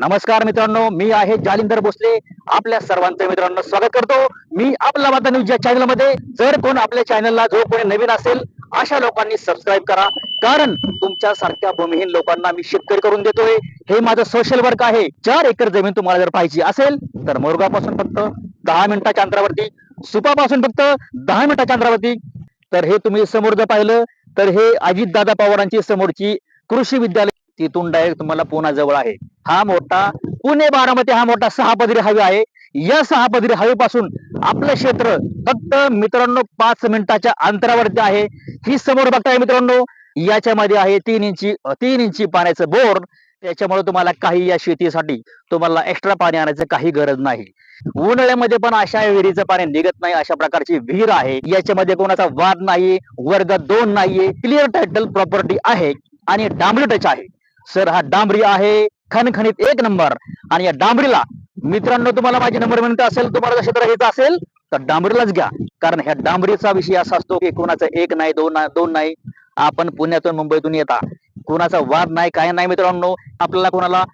नमस्कार मित्रांनो मी आहे जालिंदर भोसले. आपल्या सर्वांचं मित्रांनो स्वागत करतो. मी आपला वादा न्यूज या चॅनलमध्ये. जर कोण आपल्या चॅनलला जो कोणी नवीन असेल अशा लोकांनी सबस्क्राईब करा. कारण तुमच्या सारख्या भूमिहीन लोकांना मी शेतकरी करून देतोय. हे माझं सोशल वर्क आहे. चार एकर जमीन तुम्हाला जर पाहिजे असेल तर मोरगापासून फक्त दहा मिनिटाच्या अंतरावरती सुपापासून फक्त दहा मिनिटाच्या अंतरावरती. तर हे तुम्ही समोर जर पाहिलं तर हे अजितदादा पवारांची समोरची कृषी विद्यालय तिथून डायरेक्ट तुम्हाला पुन्हा जवळ आहे. हा मोठा पुणे बारामती हा मोठा सहा पदरी हायवे आहे. या सहा पदरी हायवे पासून आपलं क्षेत्र फक्त मित्रांनो पाच मिनिटाच्या अंतरावरती आहे. ही समोर बघताय मित्रांनो याच्यामध्ये आहे तीन इंची तीन इंची पाण्याचं बोर. त्याच्यामुळे तुम्हाला काही या शेतीसाठी तुम्हाला एक्स्ट्रा पाणी आणायचं काही गरज नाही. उन्हाळ्यामध्ये पण अशा विहिरीचं पाणी निघत नाही अशा प्रकारची विहीर आहे. याच्यामध्ये कोणाचा वाद नाही वर्ग दोन नाहीये. क्लिअर टायटल प्रॉपर्टी आहे आणि डांबरी टच आहे. सर हा डांबरी आहे खणखणीत एक नंबर. आणि या डांबरीला मित्रांनो तुम्हाला माझी नंबर म्हणता असेल तुम्हाला क्षेत्र घ्यायचं असेल तर डांबरीलाच घ्या. कारण ह्या डांबरीचा विषय असा असतो की कोणाचा एक नाही दोन नाही दोन नाही. आपण पुण्यातून मुंबईतून येता. कोणाचा वाद नाही काय नाही मित्रांनो. आपल्याला कोणाला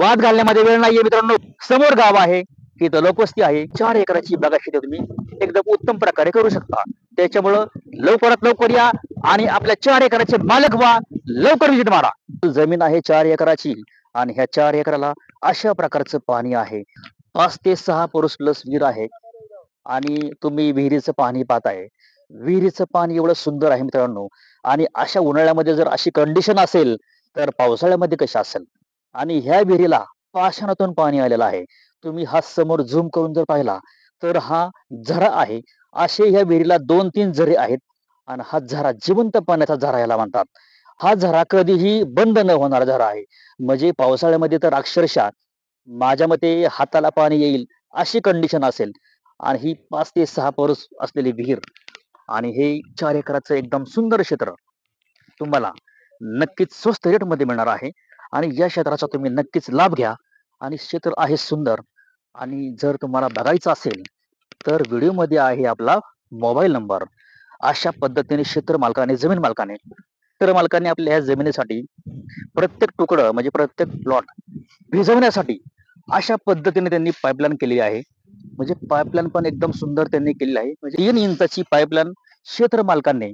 वाद घालण्यामध्ये वेळ नाहीये मित्रांनो. समोर गाव आहे तिथं लोकवस्ती आहे. चार एकराची बागा शेती तुम्ही एकदम उत्तम प्रकारे करू शकता. त्याच्यामुळं लवकरात लवकर या आणि आपल्या चार एकराचे मालक व्हा. लवकर विजिट मारा. जमीन आहे चार एकराची आणि ह्या चार एकराला अशा प्रकारचं पाणी आहे. पाच ते सहा पुरुष प्लस विहीर आहे आणि तुम्ही विहिरीचं पाणी पाहताय. विहिरीचं पाणी एवढं सुंदर आहे मित्रांनो. आणि अशा उन्हाळ्यामध्ये जर अशी कंडिशन असेल तर पावसाळ्यामध्ये कशी असेल? आणि ह्या विहिरीला पाषाणातून पाणी आलेलं आहे. तुम्ही हा समोर झूम करून जर पाहिला तर हा झरा आहे. असे ह्या विहिरीला दोन तीन झरे आहेत. आणि हा झरा जिवंत पाण्याचा झरा याला म्हणतात. हा झरा कधीही बंद न होणारा झरा आहे. म्हणजे पावसाळ्यामध्ये तर अक्षरशः माझ्या मते हाताला पाणी येईल अशी कंडिशन असेल. आणि ही पाच ते सहा परस असलेली विहीर आणि हे चार एकराचं एकदम सुंदर क्षेत्र तुम्हाला नक्कीच स्वस्त रेटमध्ये मिळणार आहे. आणि या क्षेत्राचा तुम्ही नक्कीच लाभ घ्या. आणि क्षेत्र आहे सुंदर. आणि जर तुम्हाला बघायचं असेल तर व्हिडिओमध्ये आहे आपला मोबाईल नंबर. अशा पद्धतीने क्षेत्र मालकाने जमीन मालकाने शेतकरी मालकांनी आपल्या ह्या जमिनीसाठी प्रत्येक तुकडं म्हणजे प्रत्येक प्लॉट भिजवण्यासाठी अशा पद्धतीने त्यांनी पाईपलाईन केली आहे. म्हणजे पाईपलाईन पण एकदम सुंदर त्यांनी केलेली आहे. म्हणजे तीन इंचाची पाईपलाईन क्षेत्र मालकांनी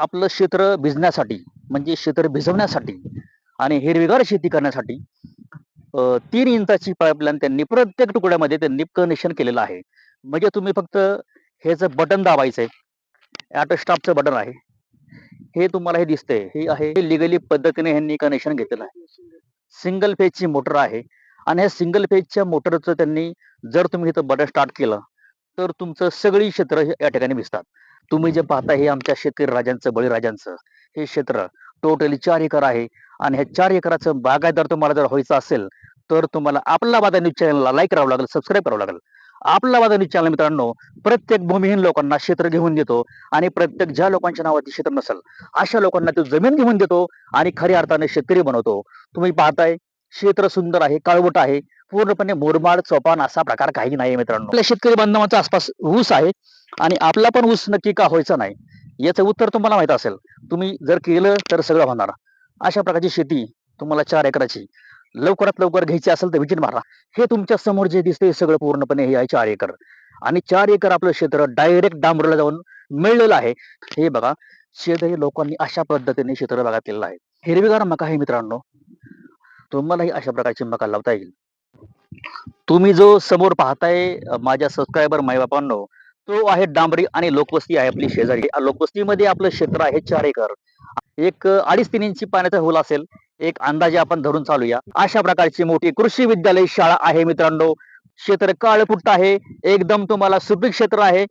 आपलं क्षेत्र भिजण्यासाठी म्हणजे क्षेत्र भिजवण्यासाठी आणि हिरवीगार शेती करण्यासाठी तीन इंचाची पाईपलाईन त्यांनी प्रत्येक तुकड्यामध्ये त्यांनी कनेक्शन केलेलं आहे. म्हणजे तुम्ही फक्त ह्याचं बटन दाबायचंय ऑटो स्टॉपचं बटन आहे हे तुम्हाला हे दिसतंय. हे आहे लिगली पद्धतीने ह्यांनी कनेक्शन घेतलेलं आहे. सिंगल फेजची मोटर आहे. आणि ह्या सिंगल फेजच्या मोटरचं त्यांनी जर तुम्ही इथं बटन स्टार्ट केलं तर तुमचं सगळी क्षेत्र या ठिकाणी दिसतात. तुम्ही जे पाहता हे आमच्या शेतकरी राजांचं बळीराजांचं हे क्षेत्र टोटली चार एकर आहे. आणि ह्या चार एकराचं बागायदार तुम्हाला जर व्हायचं असेल तर तुम्हाला आपला बाधा न्यूज चॅनलला लाईक करावं लागेल सबस्क्राईब करावं लागेल. आपला वादन न्यूज चॅनल मित्रांनो प्रत्येक भूमिहीन लोकांना क्षेत्र घेऊन देतो आणि प्रत्येक ज्या लोकांच्या नावाची क्षेत्र नसेल अशा लोकांना तो जमीन घेऊन देतो आणि खऱ्या अर्थाने शेतकरी बनवतो. तुम्ही पाहताय क्षेत्र सुंदर आहे काळवट आहे पूर्णपणे मुरमाड चोपान असा प्रकार काही नाही मित्रांनो. आपल्या शेतकरी बांधवांचा आसपास ऊस आहे आणि आपला पण ऊस नक्की का व्हायचा नाही याचं उत्तर तुम्हाला माहीत असेल. तुम्ही जर केलं तर सगळं होणार. अशा प्रकारची शेती तुम्हाला चार एकराची. लवकरात लवकर घ्यायची असेल तर विजिट मारा. हे तुमच्यासमोर जे दिसते सगळं पूर्णपणे हे आहे चार एकर. आणि चार एकर आपलं क्षेत्र डायरेक्ट डांबरला जाऊन मिळलेलं आहे. हे बघा शेतकरी लोकांनी अशा पद्धतीने क्षेत्र बागा केलेलं आहे. हिरवीगार मका आहे मित्रांनो. तुम्हालाही अशा प्रकारची मका लावता येईल. तुम्ही जो समोर पाहताय माझ्या सबस्क्रायबर माईबापांनो तो आहे डांबरी आणि लोकवस्ती आहे आपली शेजारी. लोकवस्तीमध्ये आपलं क्षेत्र आहे चार एकर. एक अडीच तीन इंची पाण्याचा होल असेल. एक अंदाजे आपण धरून चालूया. अशा प्रकारची मोठी कृषी विद्यालय शाळा आहे मित्रांनो. क्षेत्र काळपुट आहे. एकदम तुम्हाला सुपीक क्षेत्र आहे.